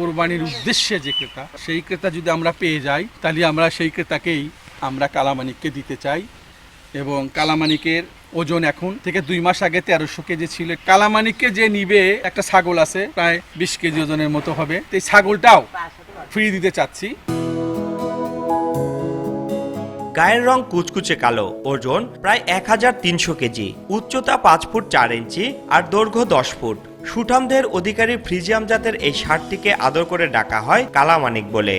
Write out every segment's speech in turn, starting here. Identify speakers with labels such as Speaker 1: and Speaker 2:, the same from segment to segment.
Speaker 1: কোরবানির উদ্দেশ্যে যে ক্রেতা, সেই ক্রেতা যদি আমরা পেয়ে যাই, তাহলে আমরা সেই ক্রেতাকেই আমরা কালামানিককে দিতে চাই। এবং কালামানিকের ওজন এখন থেকে দুই মাস আগে তেরোশো কেজি ছিল। কালামানিককে যে নিবে, একটা ছাগল আছে, প্রায় বিশ কেজি ওজনের মতো হবে। তো এই ছাগলটাও ফ্রি দিতে চাচ্ছি।
Speaker 2: গায়ের রং কুচকুচে কালো, ওজন প্রায় এক হাজার তিনশো কেজি, উচ্চতা পাঁচ ফুট চার ইঞ্চি আর দৈর্ঘ্য দশ ফুট। সুঠামদের অধিকারী ফ্রিজিয়াম জাতের এই ষাটটিকে আদর করে ডাকা হয় কালামানিক বলে।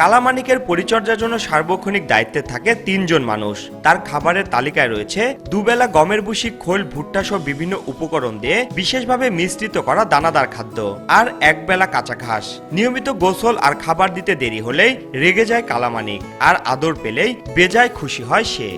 Speaker 2: কালামানিকের পরিচর্যার জন্য সার্বক্ষণিক দায়িত্বে থাকে তিনজন মানুষ। তার খাবারের তালিকায় রয়েছে দুবেলা গমের বুসি খোল, ভুট্টা সহ বিভিন্ন উপকরণ দিয়ে বিশেষভাবে মিশ্রিত করা দানাদার খাদ্য আর একবেলা কাঁচা ঘাস। নিয়মিত গোসল আর খাবার দিতে দেরি হলেই রেগে যায় কালামানিক আর আদর পেলেই বেজায় খুশি হয় সে।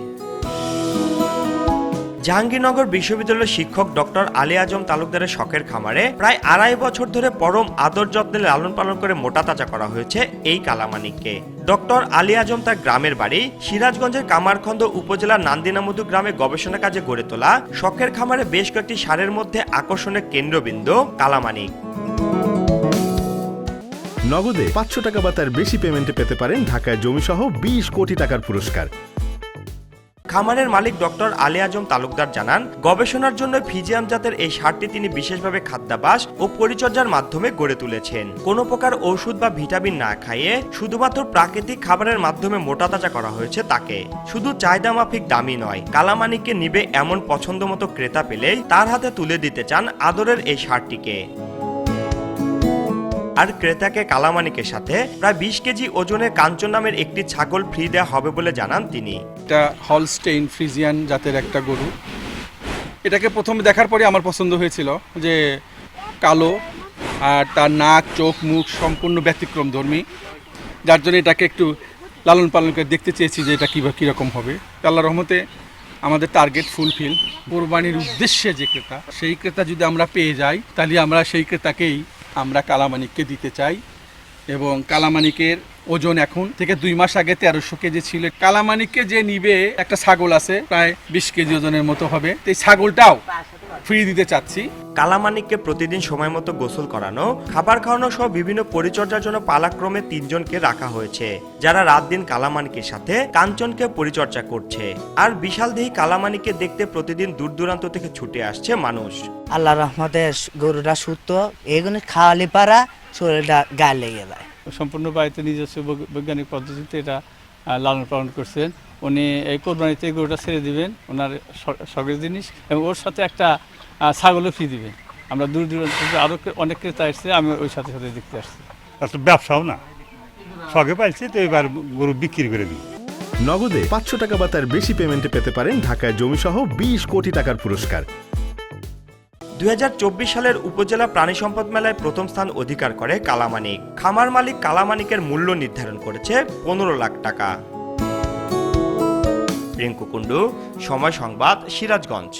Speaker 2: জাহাঙ্গীরনগর বিশ্ববিদ্যালয়ের শিক্ষক ডক্টর আলী আজম তালুকদারের শখের খামারে প্রায় আড়াই বছর ধরে পরম আদর যত্নে লালন পালন করে মোটা তাজা করা হয়েছে এই কালামানিককে। ডক্টর আলী আজম তার গ্রামের বাড়ি সিরাজগঞ্জের কামারখন্দ উপজেলার নান্দিনামধু গ্রামে গবেষণা কাজে গড়ে তোলা শখের খামারে বেশ কয়েকটি সারের মধ্যে আকর্ষণের কেন্দ্রবিন্দু কালামানিক।
Speaker 3: নগদে পাঁচশো টাকা বা তার বেশি পেমেন্টে পেতে পারেন ঢাকায় জমিসহ বিশ কোটি টাকার পুরস্কার।
Speaker 2: খামারের মালিক ডক্টর আলী আজম তালুকদার জানান, গবেষণার জন্য ফিজিয়াম জাতের এই সারটি তিনি বিশেষভাবে খাদ্যাভ্যাস ও পরিচর্যার মাধ্যমে গড়ে তুলেছেন। কোনো প্রকার ওষুধ বা ভিটামিন না খাইয়ে শুধুমাত্র প্রাকৃতিক খাবারের মাধ্যমে মোটা তাজা করা হয়েছে তাকে। শুধু চাহিদা মাফিক দামি নয় কালামানিককে নিবে এমন পছন্দ মতো ক্রেতা পেলেই তার হাতে তুলে দিতে চান আদরের এই সারটিকে। আর ক্রেতাকে কালামানিকের সাথে প্রায় বিশ কেজি ওজনের কাঞ্চন নামের একটি ছাগল ফ্রি দেওয়া হবে বলে জানান তিনি।
Speaker 1: এটা হলস্টেইন ফ্রিজিয়ান জাতের একটা গরু। এটাকে প্রথমে দেখার পরে আমার পছন্দ হয়েছিল যে কালো আর তার নাক, চোখ, মুখ সম্পূর্ণ ব্যতিক্রম ধর্মী। যার জন্য এটাকে একটু লালন পালন করে দেখতে চেয়েছি যে এটা কীভাবে কীরকম হবে। আল্লাহ রহমতে আমাদের টার্গেট ফুলফিল কোরবানির উদ্দেশ্যে যে ক্রেতা, সেই ক্রেতা যদি আমরা পেয়ে যাই, তাহলে আমরা সেই ক্রেতাকেই আমরা কালামানিককে দিতে চাই এবং কালামানিকের ওজন এখন থেকে দুই মাস আগে তেরোশো কেজি ছিল। কালামানিককে যে নিবে একটা ছাগল আছে প্রায় বিশ কেজি ওজনের মতো হবে। তো এই ছাগলটাও ফ্রি দিতে চাচ্ছি।
Speaker 2: কালামানিককে প্রতিদিন সময় মতো গোসল করানো খাবার খাওয়ানো সহ বিভিন্ন পরিচর্যার জন্য পালাক্রমে তিনজনকে রাখা হয়েছে যারা রাত দিন কালামানিকের সাথে কাঞ্চনকে পরিচর্যা করছে। আর বিশাল দেহি কালামানিককে দেখতে প্রতিদিন দূর দূরান্ত থেকে ছুটে আসছে মানুষ।
Speaker 4: আল্লাহ রহমতে গরুটা সুস্থ এগুলো খাওয়ালে পারা শরীরটা গায়ে লেগে যায়।
Speaker 5: সম্পূর্ণ বাড়িতে নিজস্ব বৈ- বৈজ্ঞানিক পদ্ধতিতে এটা লালন পালন করছেন। উনি এই কোরবানিতে গরুটা ছেড়ে দিবেন ওনার শখের জিনিস এবং ওর সাথে একটা ছাগলও ফ্রি দিবেন। আমরা দূর দূরান্ত থেকে আরও অনেক ক্রেতা এসছে আমি ওই সাথে সাথে দেখতে আসছি।
Speaker 6: আসলে ব্যবসাও না। শখে পাইছি তো এবার গরু বিক্রি করে দিই।
Speaker 3: নগদে পাঁচশো টাকা বা তার বেশি পেমেন্টে পেতে পারেন ঢাকায় জমিসহ বিশ কোটি টাকার পুরস্কার।
Speaker 2: দুই হাজার চব্বিশ সালের উপজেলা প্রাণী সম্পদ মেলায় প্রথম স্থান অধিকার করে কালামানিক। খামার মালিক কালামানিকের মূল্য নির্ধারণ করেছে পনেরো লাখ টাকা। রিঙ্কু কুণ্ডু, সময় সংবাদ, সিরাজগঞ্জ।